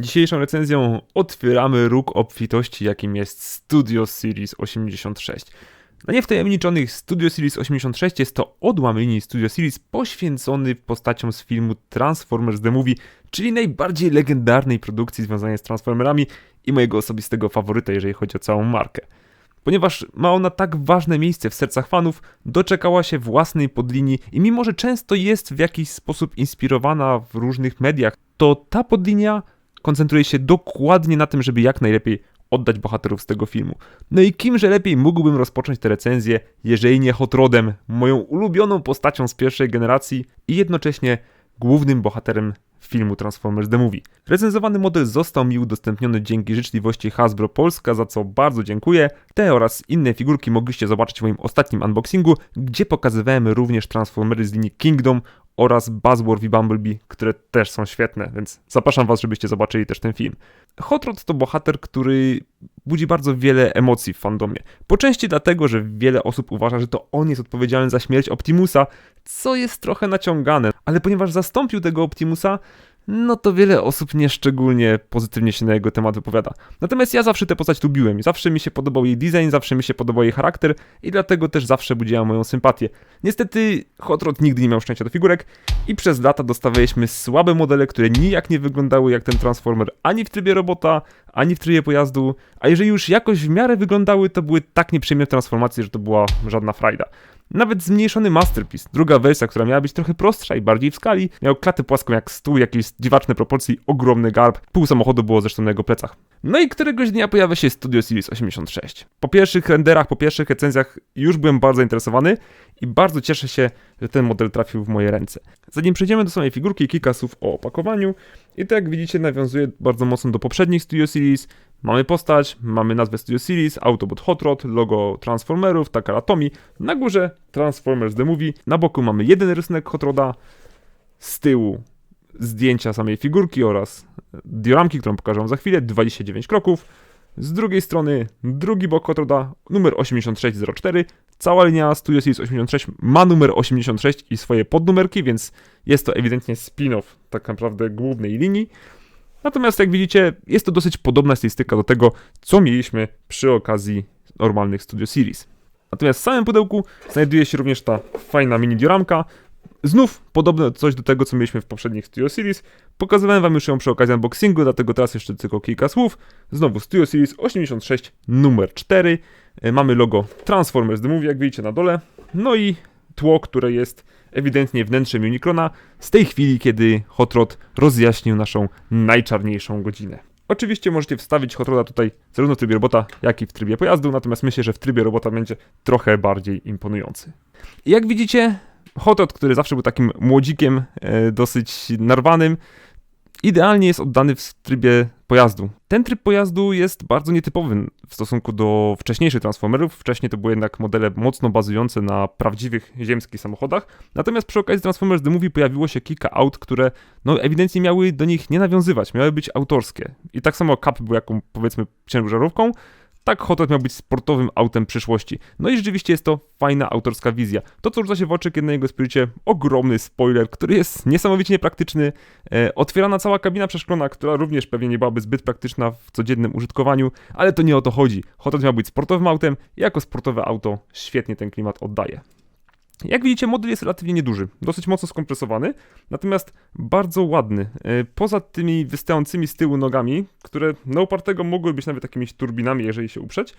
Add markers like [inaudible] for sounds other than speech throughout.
Dzisiejszą recenzją otwieramy róg obfitości, jakim jest Studio Series 86. Dla niewtajemniczonych Studio Series 86 jest to odłam linii Studio Series poświęcony postaciom z filmu Transformers The Movie, czyli najbardziej legendarnej produkcji związanej z Transformerami i mojego osobistego faworyta, jeżeli chodzi o całą markę. Ponieważ ma ona tak ważne miejsce w sercach fanów, doczekała się własnej podlinii i mimo, że często jest w jakiś sposób inspirowana w różnych mediach, to ta podlinia koncentruje się dokładnie na tym, żeby jak najlepiej oddać bohaterów z tego filmu. No i kimże lepiej mógłbym rozpocząć tę recenzję, jeżeli nie Hot Rodem, moją ulubioną postacią z pierwszej generacji i jednocześnie głównym bohaterem filmu Transformers The Movie. Recenzowany model został mi udostępniony dzięki życzliwości Hasbro Polska, za co bardzo dziękuję. Te oraz inne figurki mogliście zobaczyć w moim ostatnim unboxingu, gdzie pokazywałem również Transformery z linii Kingdom oraz Buzzworth i Bumblebee, które też są świetne, więc zapraszam Was, żebyście zobaczyli też ten film. Hot Rod to bohater, który budzi bardzo wiele emocji w fandomie. Po części dlatego, że wiele osób uważa, że to on jest odpowiedzialny za śmierć Optimusa, co jest trochę naciągane, ale ponieważ zastąpił tego Optimusa, no to wiele osób nieszczególnie pozytywnie się na jego temat wypowiada. Natomiast ja zawsze tę postać lubiłem zawsze mi się podobał jej design, zawsze mi się podobał jej charakter i dlatego też zawsze budziła moją sympatię. Niestety Hot Rod nigdy nie miał szczęścia do figurek i przez lata dostawaliśmy słabe modele, które nijak nie wyglądały jak ten Transformer ani w trybie robota, ani w trybie pojazdu, a jeżeli już jakoś w miarę wyglądały, to były tak nieprzyjemne w transformacji, że to była żadna frajda. Nawet zmniejszony Masterpiece, druga wersja, która miała być trochę prostsza i bardziej w skali, miał klatę płaską jak stół, jakieś dziwaczne proporcje, ogromny garb, pół samochodu było zresztą na jego plecach. No i któregoś dnia pojawia się Studio Series 86. Po pierwszych renderach, po pierwszych recenzjach już byłem bardzo zainteresowany i bardzo cieszę się, że ten model trafił w moje ręce. Zanim przejdziemy do samej figurki, kilka słów o opakowaniu. I to jak widzicie nawiązuje bardzo mocno do poprzednich Studio Series. Mamy postać, mamy nazwę Studio Series, Autobot Hot Rod, logo Transformerów, Takara Tomy. Na górze Transformers The Movie. Na boku mamy jeden rysunek Hot Roda. Z tyłu zdjęcia samej figurki oraz dioramki, którą pokażę wam za chwilę. 29 kroków. Z drugiej strony drugi bok Hot Roda, numer 8604. Cała linia Studio Series 86 ma numer 86 i swoje podnumerki, więc jest to ewidentnie spin-off tak naprawdę głównej linii. Natomiast jak widzicie, jest to dosyć podobna stylistyka do tego, co mieliśmy przy okazji normalnych Studio Series. Natomiast w samym pudełku znajduje się również ta fajna mini dioramka. Znów podobne coś do tego, co mieliśmy w poprzednich Studio Series. Pokazywałem wam już ją przy okazji unboxingu, dlatego teraz jeszcze tylko kilka słów. Znowu Studio Series 86 numer 4. E, mamy logo Transformers The Movie, jak widzicie na dole. No i tło, które jest ewidentnie wnętrzem Unicrona z tej chwili, kiedy Hot Rod rozjaśnił naszą najczarniejszą godzinę. Oczywiście możecie wstawić Hot Roda tutaj zarówno w trybie robota, jak i w trybie pojazdu, natomiast myślę, że w trybie robota będzie trochę bardziej imponujący. Jak widzicie, Hot Rod, który zawsze był takim młodzikiem, e, dosyć narwanym, idealnie jest oddany w trybie pojazdu. Ten tryb pojazdu jest bardzo nietypowy w stosunku do wcześniejszych Transformerów. Wcześniej to były jednak modele mocno bazujące na prawdziwych ziemskich samochodach. Natomiast przy okazji Transformers The Movie pojawiło się kilka aut, które no ewidentnie miały do nich nie nawiązywać, miały być autorskie. I tak samo Cup był jaką powiedzmy ciężarówką, tak Hot miał być sportowym autem przyszłości. No i rzeczywiście jest to fajna autorska wizja. To, co rzuca się w oczy, kiedy na niego spojrzycie, ogromny spoiler, który jest niesamowicie niepraktyczny. E, otwierana cała kabina przeszklona, która również pewnie nie byłaby zbyt praktyczna w codziennym użytkowaniu, ale to nie o to chodzi. Hot miał być sportowym autem i jako sportowe auto świetnie ten klimat oddaje. Jak widzicie, model jest relatywnie nieduży, dosyć mocno skompresowany, natomiast bardzo ładny. E, poza tymi wystającymi z tyłu nogami, które na upartego mogły być nawet jakimiś turbinami, jeżeli się uprzeć,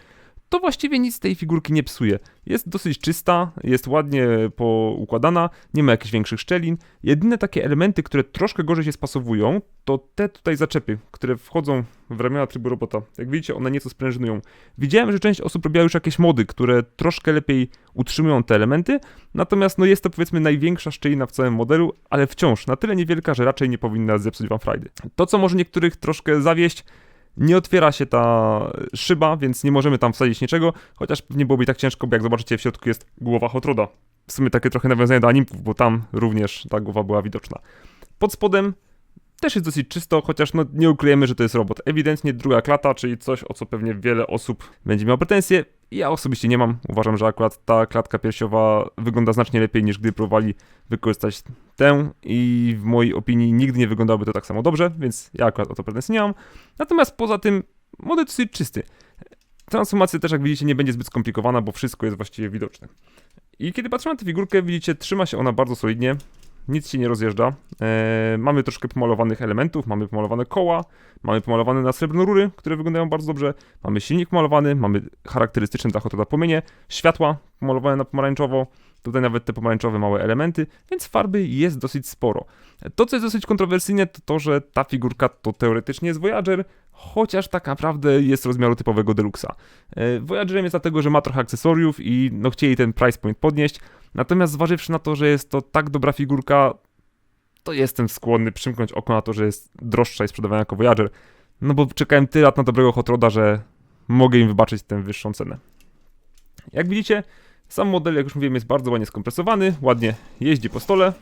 to właściwie nic tej figurki nie psuje. Jest dosyć czysta, jest ładnie poukładana, nie ma jakichś większych szczelin. Jedyne takie elementy, które troszkę gorzej się spasowują, to te tutaj zaczepy, które wchodzą w ramiona trybu robota. Jak widzicie, one nieco sprężynują. Widziałem, że część osób robiła już jakieś mody, które troszkę lepiej utrzymują te elementy, natomiast no jest to powiedzmy największa szczelina w całym modelu, ale wciąż na tyle niewielka, że raczej nie powinna zepsuć wam frajdy. To, co może niektórych troszkę zawieść, nie otwiera się ta szyba, więc nie możemy tam wsadzić niczego, chociaż nie byłoby tak ciężko, bo jak zobaczycie w środku jest głowa Hotroda. W sumie takie trochę nawiązanie do animków, bo tam również ta głowa była widoczna. Pod spodem też jest dosyć czysto, chociaż no nie ukryjemy, że to jest robot. Ewidentnie druga klata, czyli coś, o co pewnie wiele osób będzie miało pretensje. Ja osobiście nie mam. Uważam, że akurat ta klatka piersiowa wygląda znacznie lepiej niż gdy próbowali wykorzystać tę i w mojej opinii nigdy nie wyglądałoby to tak samo dobrze, więc ja akurat o to pretensji nie mam. Natomiast poza tym model dosyć czysty. Transformacja też, jak widzicie, nie będzie zbyt skomplikowana, bo wszystko jest właściwie widoczne. I kiedy patrzymy na tę figurkę, widzicie, trzyma się ona bardzo solidnie, nic się nie rozjeżdża. Eee, mamy troszkę pomalowanych elementów, mamy pomalowane koła, mamy pomalowane na srebrno rury, które wyglądają bardzo dobrze, mamy silnik pomalowany, mamy charakterystyczne dla Hotoda płomienie, światła pomalowane na pomarańczowo, tutaj nawet te pomarańczowe małe elementy, więc farby jest dosyć sporo. To, co jest dosyć kontrowersyjne, to to, że ta figurka to teoretycznie jest Voyager, chociaż tak naprawdę jest rozmiaru typowego Deluxa. E, Voyagerem jest dlatego, że ma trochę akcesoriów i no chcieli ten price point podnieść, natomiast zważywszy na to, że jest to tak dobra figurka, to jestem skłonny przymknąć oko na to, że jest droższa i sprzedawana jako Voyager, no bo czekałem tyle lat na dobrego Hot Roda, że mogę im wybaczyć tę wyższą cenę. Jak widzicie, sam model, jak już mówiłem, jest bardzo ładnie skompresowany, ładnie jeździ po stole,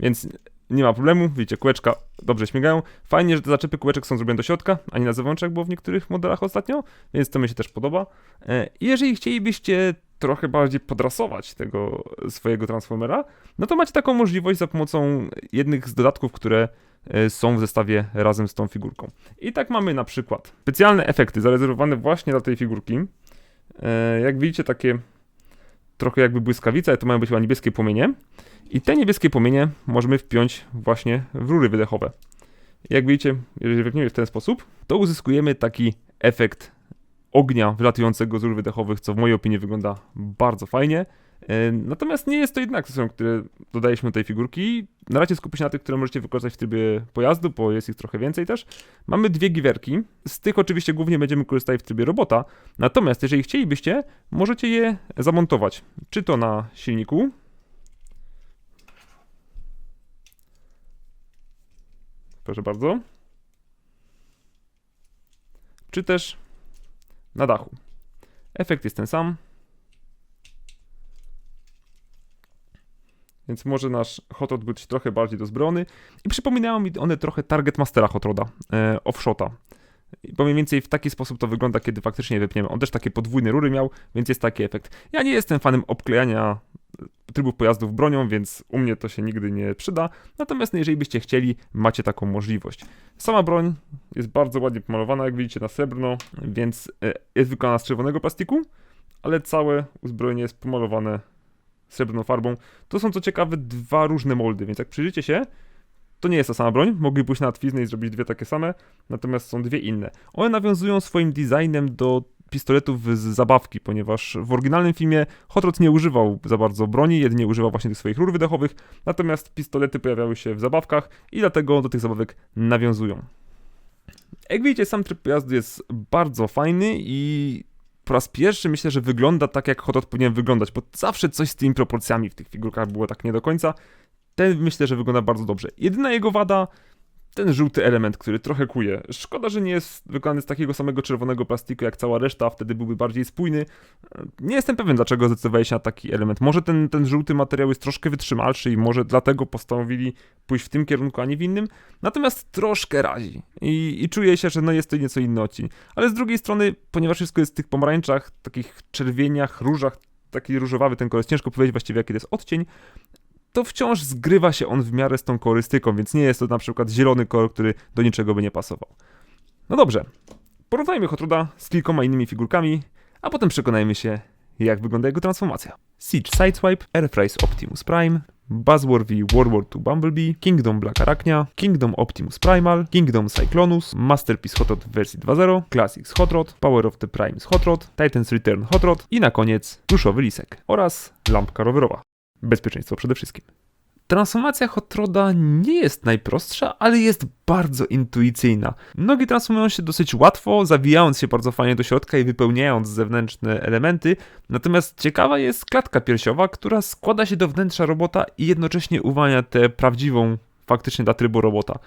więc nie ma problemu, widzicie, kółeczka dobrze śmigają. Fajnie, że te zaczepy kółeczek są zrobione do środka, a nie na zewnątrz, jak było w niektórych modelach ostatnio, więc to mi się też podoba. E, I jeżeli chcielibyście trochę bardziej podrasować tego swojego Transformera, no to macie taką możliwość za pomocą jednych z dodatków, które e, są w zestawie razem z tą figurką. I tak mamy na przykład specjalne efekty zarezerwowane właśnie dla tej figurki. E, jak widzicie, takie trochę jakby błyskawice, to mają być chyba niebieskie płomienie. I te niebieskie płomienie możemy wpiąć właśnie w rury wydechowe. Jak widzicie, jeżeli wepniemy w ten sposób, to uzyskujemy taki efekt ognia wylatującego z rur wydechowych, co w mojej opinii wygląda bardzo fajnie. E, natomiast nie jest to jednak akcesorium, które dodaliśmy do tej figurki. Na razie skupię się na tych, które możecie wykorzystać w trybie pojazdu, bo jest ich trochę więcej też. Mamy dwie giwerki. Z tych oczywiście głównie będziemy korzystać w trybie robota. Natomiast jeżeli chcielibyście, możecie je zamontować. Czy to na silniku, Proszę bardzo. Czy też na dachu. Efekt jest ten sam. Więc może nasz Hot Rod być trochę bardziej dozbrojony. I przypominają mi one trochę Target Mastera Hot Roda, e, offshota. Bo mniej więcej w taki sposób to wygląda, kiedy faktycznie wypniemy. On też takie podwójne rury miał, więc jest taki efekt. Ja nie jestem fanem obklejania trybów pojazdów bronią, więc u mnie to się nigdy nie przyda. Natomiast jeżeli byście chcieli, macie taką możliwość. Sama broń jest bardzo ładnie pomalowana, jak widzicie, na srebrno, więc e, jest wykonana z czerwonego plastiku, ale całe uzbrojenie jest pomalowane srebrną farbą. To są co ciekawe dwa różne moldy, więc jak przyjrzycie się, to nie jest ta sama broń, mogli pójść na twiznę i zrobić dwie takie same, natomiast są dwie inne. One nawiązują swoim designem do pistoletów z zabawki, ponieważ w oryginalnym filmie Hot Rod nie używał za bardzo broni, jedynie używał właśnie tych swoich rur wydechowych, natomiast pistolety pojawiały się w zabawkach i dlatego do tych zabawek nawiązują. Jak widzicie, sam tryb pojazdu jest bardzo fajny i po raz pierwszy myślę, że wygląda tak, jak Hot Rod powinien wyglądać, bo zawsze coś z tymi proporcjami w tych figurkach było tak nie do końca. Ten myślę, że wygląda bardzo dobrze. Jedyna jego wada ten żółty element, który trochę kuje. Szkoda, że nie jest wykonany z takiego samego czerwonego plastiku jak cała reszta, wtedy byłby bardziej spójny. Nie jestem pewien, dlaczego zdecydowali się na taki element. Może ten, ten żółty materiał jest troszkę wytrzymalszy i może dlatego postanowili pójść w tym kierunku, a nie w innym. Natomiast troszkę razi i, i czuję się, że no jest to nieco inny odcień. Ale z drugiej strony, ponieważ wszystko jest w tych pomarańczach, takich czerwieniach, różach, taki różowawy ten kolor, ciężko powiedzieć właściwie jaki to jest odcień, to wciąż zgrywa się on w miarę z tą korystyką, więc nie jest to na przykład zielony kolor, który do niczego by nie pasował. No dobrze, porównajmy Hotruda z kilkoma innymi figurkami, a potem przekonajmy się, jak wygląda jego transformacja. Siege Sideswipe, Airphrase Optimus Prime, Buzzword v World War II Bumblebee, Kingdom Black Arachnia, Kingdom Optimus Primal, Kingdom Cyclonus, Masterpiece Hot Rod w wersji 2.0, Classics Hot Rod, Power of the Primes Hot Rod, Titans Return Hot Rod i na koniec Ruszowy Lisek oraz lampka rowerowa. Bezpieczeństwo przede wszystkim. Transformacja Hot Roda nie jest najprostsza, ale jest bardzo intuicyjna. Nogi transformują się dosyć łatwo, zawijając się bardzo fajnie do środka i wypełniając zewnętrzne elementy, natomiast ciekawa jest klatka piersiowa, która składa się do wnętrza robota i jednocześnie uwalnia tę prawdziwą, faktycznie dla trybu robota.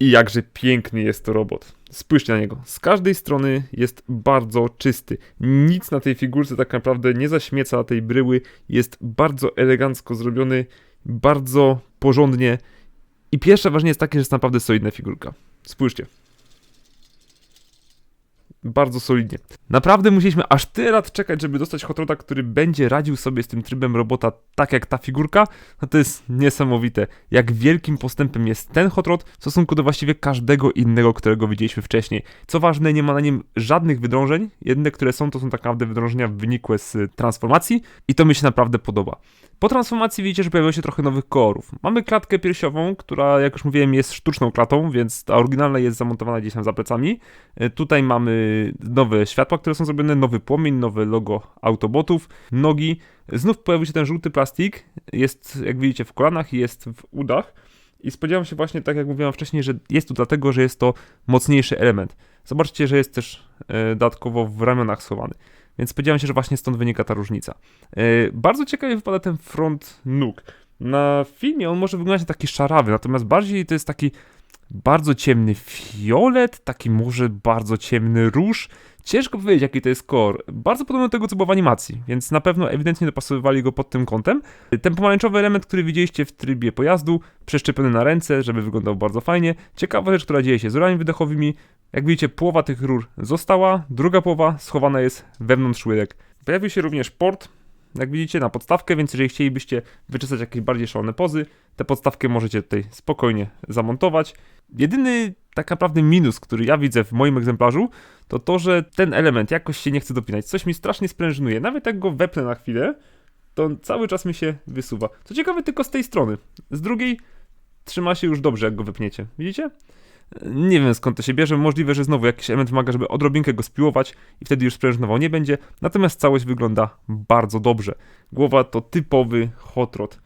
I jakże piękny jest to robot. Spójrzcie na niego. Z każdej strony jest bardzo czysty. Nic na tej figurce tak naprawdę nie zaśmieca tej bryły. Jest bardzo elegancko zrobiony, bardzo porządnie I pierwsze ważne jest takie, że jest naprawdę solidna figurka. Spójrzcie. Bardzo solidnie. Naprawdę musieliśmy aż tyle lat czekać, żeby dostać Hot Roda, który będzie radził sobie z tym trybem robota tak jak ta figurka. No to jest niesamowite. Jak wielkim postępem jest ten Hot Rod w stosunku do właściwie każdego innego, którego widzieliśmy wcześniej. Co ważne, nie ma na nim żadnych wydrążeń. Jedyne, które są, to są tak naprawdę wydrążenia wynikłe z transformacji i to mi się naprawdę podoba. Po transformacji widzicie, że pojawiło się trochę nowych kolorów. Mamy klatkę piersiową, która, jak już mówiłem, jest sztuczną klatą, więc ta oryginalna jest zamontowana gdzieś tam za plecami. E, tutaj mamy nowe światła, które są zrobione, nowy płomień, nowe logo Autobotów, nogi. Znów pojawił się ten żółty plastik, jest, jak widzicie, w kolanach i jest w udach. I spodziewam się właśnie, tak jak mówiłem wcześniej, że jest to dlatego, że jest to mocniejszy element. Zobaczcie, że jest też e, dodatkowo w ramionach schowany. Więc spodziewam się, że właśnie stąd wynika ta różnica. Yy, bardzo ciekawie wypada ten front nóg. Na filmie on może wyglądać taki szarawy, natomiast bardziej to jest taki bardzo ciemny fiolet, taki może bardzo ciemny róż. Ciężko powiedzieć, jaki to jest kolor. Bardzo podobny do tego, co było w animacji, więc na pewno ewidentnie dopasowywali go pod tym kątem. Ten pomarańczowy element, który widzieliście w trybie pojazdu, przeszczepiony na ręce, żeby wyglądał bardzo fajnie. Ciekawa rzecz, która dzieje się z rurami wydechowymi. Jak widzicie, połowa tych rur została, druga połowa schowana jest wewnątrz łyżek. Pojawił się również port, jak widzicie, na podstawkę, więc jeżeli chcielibyście wyczesać jakieś bardziej szalone pozy, tę podstawkę możecie tutaj spokojnie zamontować. Jedyny tak naprawdę minus, który ja widzę w moim egzemplarzu, to to, że ten element jakoś się nie chce dopinać. Coś mi strasznie sprężynuje. Nawet jak go wepnę na chwilę, to cały czas mi się wysuwa. Co ciekawe, tylko z tej strony. Z drugiej trzyma się już dobrze, jak go wepniecie. Widzicie? Nie wiem skąd to się bierze. Możliwe, że znowu jakiś element wymaga, żeby odrobinkę go spiłować i wtedy już sprężynował nie będzie. Natomiast całość wygląda bardzo dobrze. Głowa to typowy hot rod.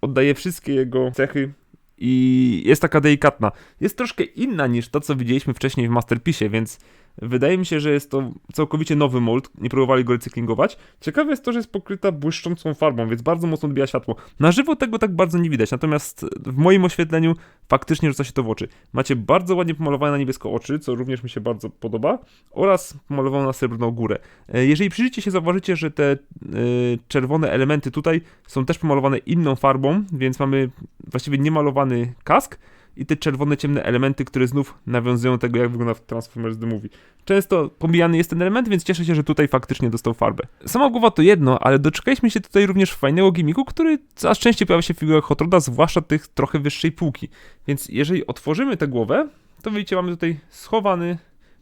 Oddaje wszystkie jego cechy i jest taka delikatna. Jest troszkę inna niż to, co widzieliśmy wcześniej w Masterpiece, więc Wydaje mi się, że jest to całkowicie nowy mold, nie próbowali go recyklingować. Ciekawe jest to, że jest pokryta błyszczącą farbą, więc bardzo mocno odbija światło. Na żywo tego tak bardzo nie widać, natomiast w moim oświetleniu faktycznie rzuca się to w oczy. Macie bardzo ładnie pomalowane na niebiesko oczy, co również mi się bardzo podoba, oraz pomalowaną na srebrną górę. E, jeżeli przyjrzycie się, zauważycie, że te yy, czerwone elementy tutaj są też pomalowane inną farbą, więc mamy właściwie niemalowany kask, i te czerwone, ciemne elementy, które znów nawiązują tego, jak wygląda w Transformers The Movie. Często pomijany jest ten element, więc cieszę się, że tutaj faktycznie dostał farbę. Sama głowa to jedno, ale doczekaliśmy się tutaj również fajnego gimiku, który coraz częściej pojawia się w figurach Hot Roda, zwłaszcza tych trochę wyższej półki. Więc jeżeli otworzymy tę głowę, to widzicie, mamy tutaj schowany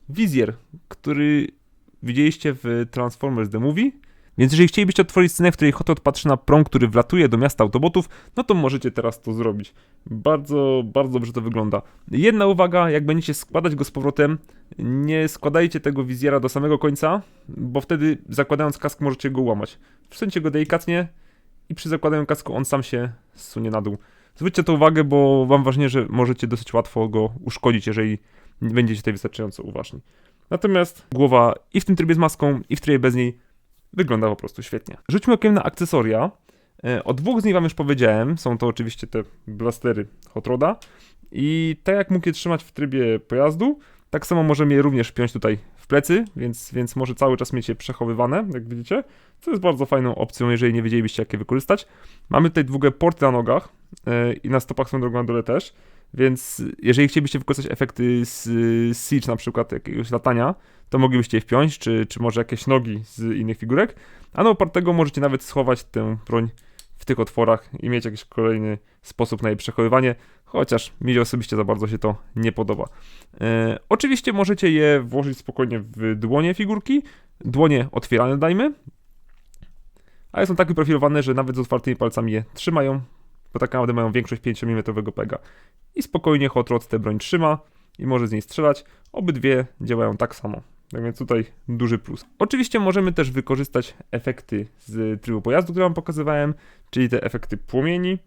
wizjer, który widzieliście w Transformers The Movie. Więc jeżeli chcielibyście otworzyć scenę, w której Hot patrzy na prom, który wlatuje do miasta autobotów, no to możecie teraz to zrobić. Bardzo, bardzo dobrze to wygląda. Jedna uwaga, jak będziecie składać go z powrotem, nie składajcie tego wizjera do samego końca, bo wtedy zakładając kask możecie go łamać. Wsuńcie go delikatnie i przy zakładaniu kasku on sam się zsunie na dół. Zwróćcie to uwagę, bo wam ważnie, że możecie dosyć łatwo go uszkodzić, jeżeli będziecie tutaj wystarczająco uważni. Natomiast głowa i w tym trybie z maską, i w trybie bez niej Wygląda po prostu świetnie. Rzućmy okiem na akcesoria. E, o dwóch z nich wam już powiedziałem. Są to oczywiście te blastery Hot Roda. I tak jak mógł je trzymać w trybie pojazdu, tak samo możemy je również wpiąć tutaj w plecy, więc, więc może cały czas mieć je przechowywane, jak widzicie, co jest bardzo fajną opcją, jeżeli nie wiedzielibyście, jak je wykorzystać. Mamy tutaj długie porty na nogach yy, i na stopach są drogą na dole też, więc jeżeli chcielibyście wykorzystać efekty z, Siege, na przykład jakiegoś latania, to moglibyście je wpiąć, czy, czy może jakieś nogi z innych figurek, a na opartego możecie nawet schować tę broń w tych otworach i mieć jakiś kolejny sposób na jej przechowywanie, chociaż mi osobiście za bardzo się to nie podoba. E, oczywiście możecie je włożyć spokojnie w dłonie figurki, dłonie otwierane dajmy, ale są tak wyprofilowane, że nawet z otwartymi palcami je trzymają, bo tak naprawdę mają większość 5 mm pega. I spokojnie Hot Rod tę broń trzyma i może z niej strzelać. Obydwie działają tak samo. Tak więc tutaj duży plus. Oczywiście możemy też wykorzystać efekty z trybu pojazdu, które wam pokazywałem, czyli te efekty płomieni.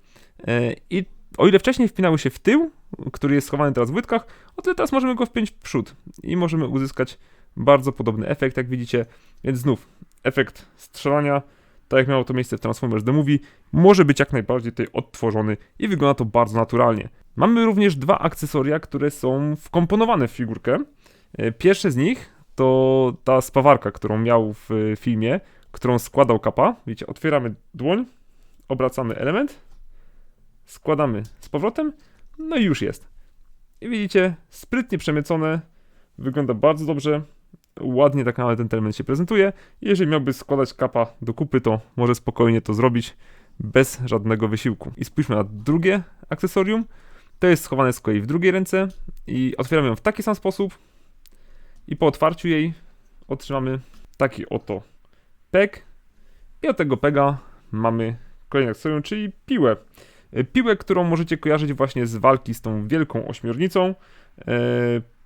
E, I o ile wcześniej wpinały się w tył, który jest schowany teraz w łydkach, o tyle teraz możemy go wpiąć w przód i możemy uzyskać bardzo podobny efekt, jak widzicie. Więc znów efekt strzelania, tak jak miało to miejsce w Transformers The Movie, może być jak najbardziej tutaj odtworzony i wygląda to bardzo naturalnie. Mamy również dwa akcesoria, które są wkomponowane w figurkę. E, pierwsze z nich to ta spawarka, którą miał w filmie, którą składał kapa. Widzicie, otwieramy dłoń, obracamy element, składamy z powrotem, No i już jest. I widzicie, sprytnie przemycone, wygląda bardzo dobrze, ładnie tak naprawdę ten element się prezentuje. Jeżeli miałby składać kapa do kupy, to może spokojnie to zrobić bez żadnego wysiłku. I spójrzmy na drugie akcesorium. To jest schowane z kolei w drugiej ręce i otwieram ją w taki sam sposób i po otwarciu jej otrzymamy taki oto peg i od tego pega mamy kolejny akcesorium, czyli piłę. E, Piłę, którą możecie kojarzyć właśnie z walki z tą wielką ośmiornicą.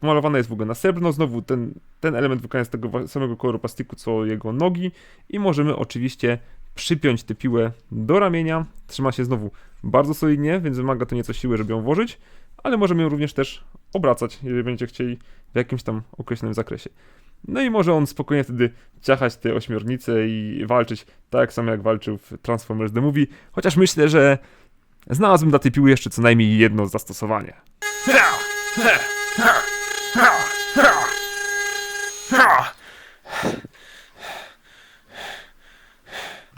Pomalowana jest w ogóle na srebrno, znowu ten, ten element wykonany z tego samego koloru plastiku co jego nogi i możemy oczywiście przypiąć tę piłę do ramienia. Trzyma się znowu bardzo solidnie, więc wymaga to nieco siły, żeby ją włożyć, ale możemy ją również też obracać, jeżeli będziecie chcieli w jakimś tam określonym zakresie. No i może on spokojnie wtedy ciachać te ośmiornice i walczyć tak samo jak walczył w Transformers The Movie, chociaż myślę, że znalazłbym dla tej piły jeszcze co najmniej jedno zastosowanie. [laughs]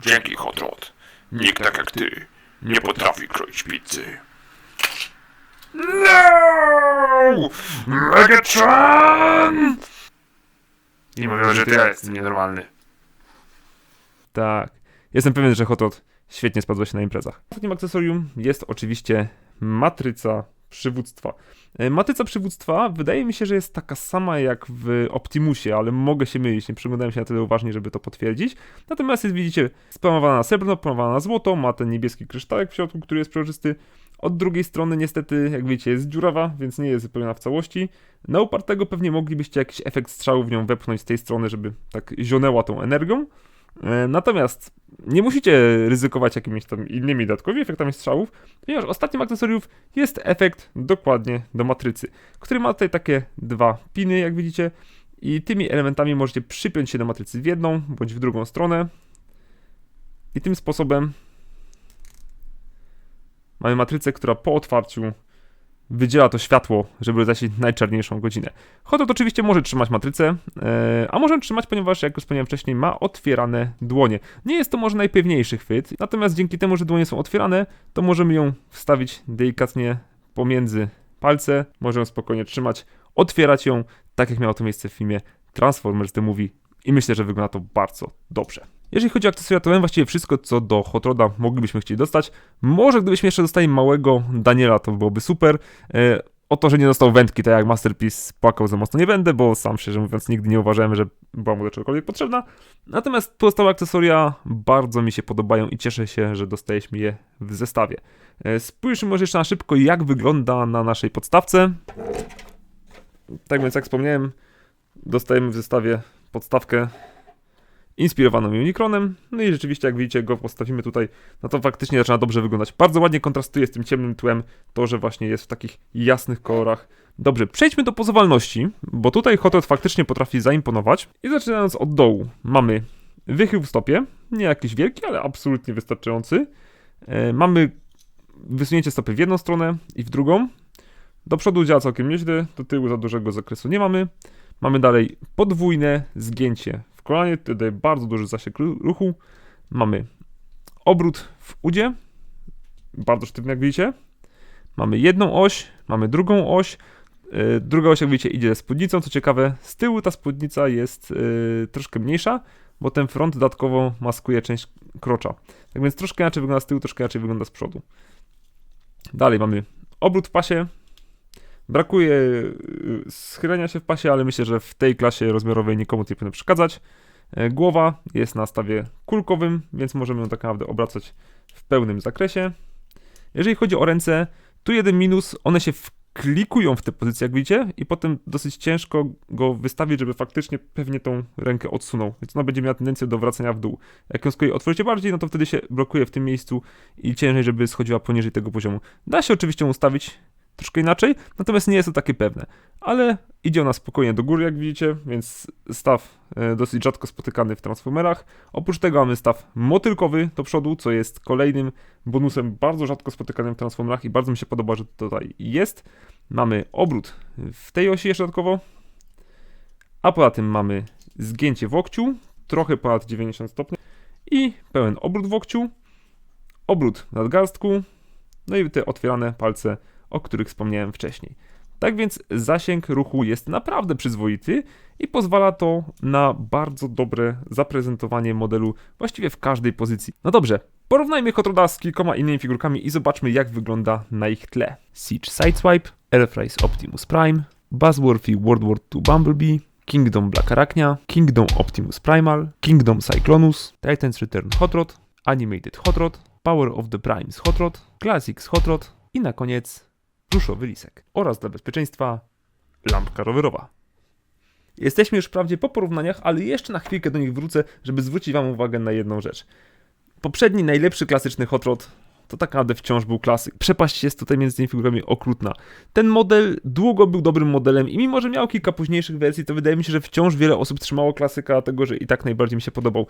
Dzięki, Hot Rod. Nikt tak jak ty nie potrafi kroić pizzy. No! Megatron! I mówią, że ty jestem nienormalny. Tak. Jestem pewien, że Hot Rod świetnie spadła się na imprezach. Ostatnim akcesorium jest oczywiście matryca przywództwa. E, Matryca przywództwa wydaje mi się, że jest taka sama jak w Optimusie, ale mogę się mylić, nie przyglądałem się na tyle uważnie, żeby to potwierdzić. Natomiast jest, widzicie, spamowana na srebrno, spamowana na złoto, ma ten niebieski kryształek w środku, który jest przejrzysty. Od drugiej strony niestety, jak widzicie, jest dziurawa, więc nie jest wypełniona w całości. Na upartego pewnie moglibyście jakiś efekt strzału w nią wepchnąć z tej strony, żeby tak zionęła tą energią. E, Natomiast nie musicie ryzykować jakimiś tam innymi dodatkowymi efektami strzałów, ponieważ ostatnim akcesoriów jest efekt dokładnie do matrycy, który ma tutaj takie dwa piny, jak widzicie, i tymi elementami możecie przypiąć się do matrycy w jedną bądź w drugą stronę. I tym sposobem mamy matrycę, która po otwarciu wydziela to światło, żeby zasić najczarniejszą godzinę. Hotot oczywiście może trzymać matrycę, e, a może trzymać, ponieważ, jak już wspomniałem wcześniej, ma otwierane dłonie. Nie jest to może najpewniejszy chwyt, natomiast dzięki temu, że dłonie są otwierane, to możemy ją wstawić delikatnie pomiędzy palce, możemy spokojnie trzymać, otwierać ją, tak jak miało to miejsce w filmie Transformers The Movie i myślę, że wygląda to bardzo dobrze. Jeżeli chodzi o akcesoria, to mam właściwie wszystko, co do Hot Roda moglibyśmy chcieli dostać. Może gdybyśmy jeszcze dostali małego Daniela, to byłoby super. E, o to, że nie dostał wędki, tak jak Masterpiece płakał za mocno nie będę, bo sam szczerze mówiąc nigdy nie uważałem, że była mu do czegokolwiek potrzebna. Natomiast pozostałe akcesoria bardzo mi się podobają i cieszę się, że dostaliśmy je w zestawie. E, Spójrzmy może jeszcze na szybko, jak wygląda na naszej podstawce. Tak więc, jak wspomniałem, dostajemy w zestawie podstawkę inspirowaną Unicronem. No i rzeczywiście, jak widzicie, go postawimy tutaj, no to faktycznie zaczyna dobrze wyglądać. Bardzo ładnie kontrastuje z tym ciemnym tłem to, że właśnie jest w takich jasnych kolorach. Dobrze, przejdźmy do pozowalności, bo tutaj Hotot faktycznie potrafi zaimponować. I zaczynając od dołu, mamy wychył w stopie, nie jakiś wielki, ale absolutnie wystarczający. E, mamy wysunięcie stopy w jedną stronę i w drugą. Do przodu działa całkiem nieźle, do tyłu za dużego zakresu nie mamy. Mamy dalej podwójne zgięcie kolanie, to daje bardzo duży zasięg ru- ruchu. Mamy obrót w udzie, bardzo sztywny jak widzicie. Mamy jedną oś, mamy drugą oś. Yy, druga oś jak widzicie idzie spódnicą, co ciekawe z tyłu ta spódnica jest yy, troszkę mniejsza, bo ten front dodatkowo maskuje część krocza. Tak więc troszkę inaczej wygląda z tyłu, troszkę inaczej wygląda z przodu. Dalej mamy obrót w pasie, Brakuje y, schylenia się w pasie, ale myślę, że w tej klasie rozmiarowej nikomu nie powinno przeszkadzać. E, Głowa jest na stawie kulkowym, więc możemy ją tak naprawdę obracać w pełnym zakresie. Jeżeli chodzi o ręce, tu jeden minus, one się wklikują w te pozycje, jak widzicie, i potem dosyć ciężko go wystawić, żeby faktycznie pewnie tą rękę odsunął, więc ona będzie miała tendencję do wracania w dół. Jak ją z kolei otworzycie bardziej, no to wtedy się blokuje w tym miejscu i ciężej, żeby schodziła poniżej tego poziomu. Da się oczywiście ustawić troszkę inaczej, natomiast nie jest to takie pewne. Ale idzie ona spokojnie do góry, jak widzicie, więc staw e, dosyć rzadko spotykany w Transformerach. Oprócz tego mamy staw motylkowy do przodu, co jest kolejnym bonusem bardzo rzadko spotykanym w Transformerach i bardzo mi się podoba, że tutaj jest. Mamy obrót w tej osi jeszcze dodatkowo, a poza tym mamy zgięcie w łokciu, trochę ponad 90 stopni i pełen obrót w łokciu, obrót nadgarstku, no i te otwierane palce o których wspomniałem wcześniej. Tak więc zasięg ruchu jest naprawdę przyzwoity i pozwala to na bardzo dobre zaprezentowanie modelu właściwie w każdej pozycji. No dobrze, porównajmy Hot Roda z kilkoma innymi figurkami i zobaczmy jak wygląda na ich tle. Siege Sideswipe, Airfrys Optimus Prime, Buzzworthy World War II Bumblebee, Kingdom Black Arachnia, Kingdom Optimus Primal, Kingdom Cyclonus, Titan's Return Hot Rod, Animated Hot Rod, Power of the Primes Hot Rod, Classics Hot Rod i na koniec pluszowy lisek. Oraz dla bezpieczeństwa lampka rowerowa. Jesteśmy już wprawdzie po porównaniach, ale jeszcze na chwilkę do nich wrócę, żeby zwrócić Wam uwagę na jedną rzecz. Poprzedni, najlepszy klasyczny Hot Rod to tak naprawdę wciąż był klasyk. Przepaść jest tutaj między tymi figurami okrutna. Ten model długo był dobrym modelem i mimo, że miał kilka późniejszych wersji, to wydaje mi się, że wciąż wiele osób trzymało klasyka, dlatego że i tak najbardziej mi się podobał.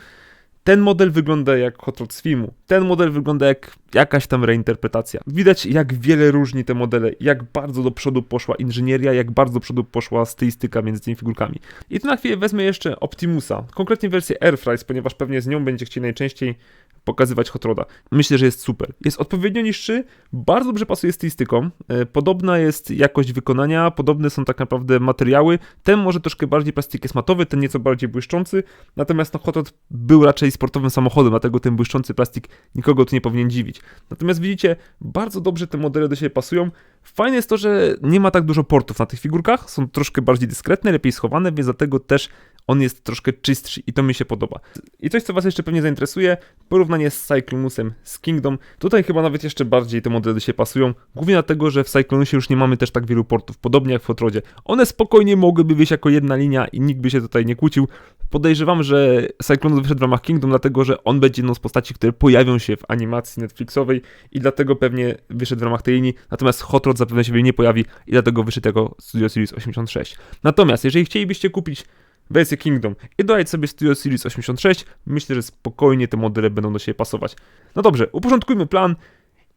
Ten model wygląda jak Hot Rod z filmu. Ten model wygląda jak jakaś tam reinterpretacja. Widać jak wiele różni te modele, jak bardzo do przodu poszła inżynieria, jak bardzo do przodu poszła stylistyka między tymi figurkami. I tu na chwilę wezmę jeszcze Optimusa, konkretnie wersję Airfrys, ponieważ pewnie z nią będzie chcieli najczęściej pokazywać Hot Roda. Myślę, że jest super. Jest odpowiednio niższy, bardzo dobrze pasuje stylistyką, e, podobna jest jakość wykonania, podobne są tak naprawdę materiały. Ten może troszkę bardziej plastik jest matowy, ten nieco bardziej błyszczący, natomiast no, Hot Rod był raczej sportowym samochodem, dlatego ten błyszczący plastik nikogo tu nie powinien dziwić. Natomiast widzicie, bardzo dobrze te modele do siebie pasują. Fajne jest to, że nie ma tak dużo portów na tych figurkach, są troszkę bardziej dyskretne, lepiej schowane, więc dlatego też on jest troszkę czystszy i to mi się podoba. I coś, co Was jeszcze pewnie zainteresuje, porównanie z Cyclonusem z Kingdom. Tutaj chyba nawet jeszcze bardziej te modele siebie pasują, głównie dlatego, że w Cyclonusie już nie mamy też tak wielu portów, podobnie jak w Hotrodzie. One spokojnie mogłyby wyjść jako jedna linia i nikt by się tutaj nie kłócił. Podejrzewam, że Cyclonus wyszedł w ramach Kingdom, dlatego że on będzie jedną z postaci, które pojawią się w animacji Netflixowej i dlatego pewnie wyszedł w ramach tej linii, natomiast Hot Rod zapewne się nie pojawi i dlatego jako Studio Series 86. Natomiast jeżeli chcielibyście kupić wersję Kingdom i dodać sobie Studio Series 86, myślę, że spokojnie te modele będą do siebie pasować. No dobrze, uporządkujmy plan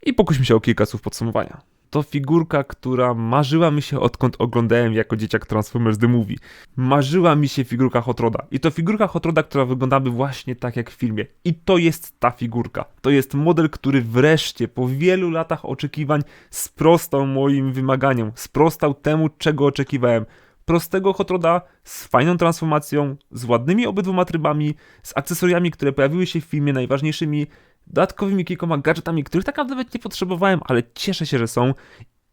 i pokuśmy się o kilka słów podsumowania. To figurka, która marzyła mi się odkąd oglądałem jako dzieciak Transformers The Movie. Marzyła mi się figurka Hot Roda. I to figurka Hot Roda, która wyglądaby właśnie tak jak w filmie. I to jest ta figurka. To jest model, który wreszcie po wielu latach oczekiwań sprostał moim wymaganiom. Sprostał temu, czego oczekiwałem prostego Hot Roda z fajną transformacją, z ładnymi obydwoma trybami, z akcesoriami, które pojawiły się w filmie, najważniejszymi, dodatkowymi kilkoma gadżetami, których tak naprawdę nie potrzebowałem, ale cieszę się, że są.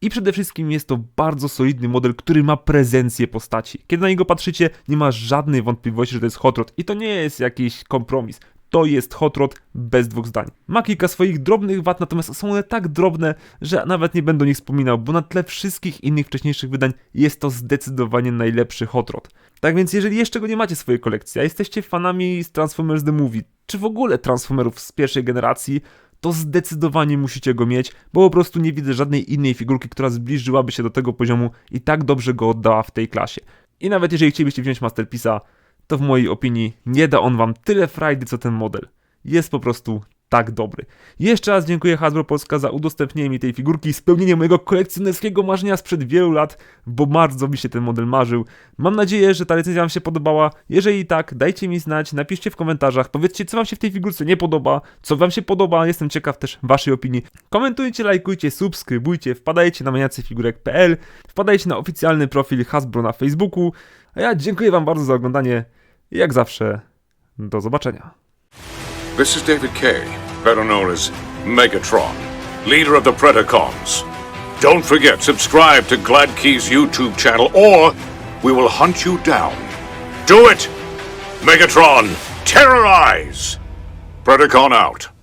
I przede wszystkim jest to bardzo solidny model, który ma prezencję postaci. Kiedy na niego patrzycie, nie ma żadnej wątpliwości, że to jest Hot Rod. I to nie jest jakiś kompromis. To jest Hot Rod bez dwóch zdań. Ma kilka swoich drobnych wad, natomiast są one tak drobne, że nawet nie będę o nich wspominał, bo na tle wszystkich innych wcześniejszych wydań jest to zdecydowanie najlepszy Hot Rod. Tak więc jeżeli jeszcze go nie macie w swojej kolekcji, a jesteście fanami z Transformers The Movie, czy w ogóle Transformerów z pierwszej generacji, to zdecydowanie musicie go mieć, bo po prostu nie widzę żadnej innej figurki, która zbliżyłaby się do tego poziomu i tak dobrze go oddała w tej klasie. I nawet jeżeli chcielibyście wziąć Masterpiece'a, to w mojej opinii nie da on wam tyle frajdy co ten model. Jest po prostu tak dobry. Jeszcze raz dziękuję Hasbro Polska za udostępnienie mi tej figurki i spełnienie mojego kolekcjonerskiego marzenia sprzed wielu lat, bo bardzo mi się ten model marzył. Mam nadzieję, że ta recenzja wam się podobała. Jeżeli tak, dajcie mi znać, napiszcie w komentarzach, powiedzcie co wam się w tej figurce nie podoba, co wam się podoba, jestem ciekaw też waszej opinii. Komentujcie, lajkujcie, subskrybujcie, wpadajcie na maniacyfigurek.pl, wpadajcie na oficjalny profil Hasbro na Facebooku, a ja dziękuję wam bardzo za oglądanie i jak zawsze do zobaczenia. This is David better known as Megatron, leader of the Predacons. Don't forget, subscribe to Gladkey's YouTube channel or we will hunt you down. Do it! Megatron, terrorize! Predacon out.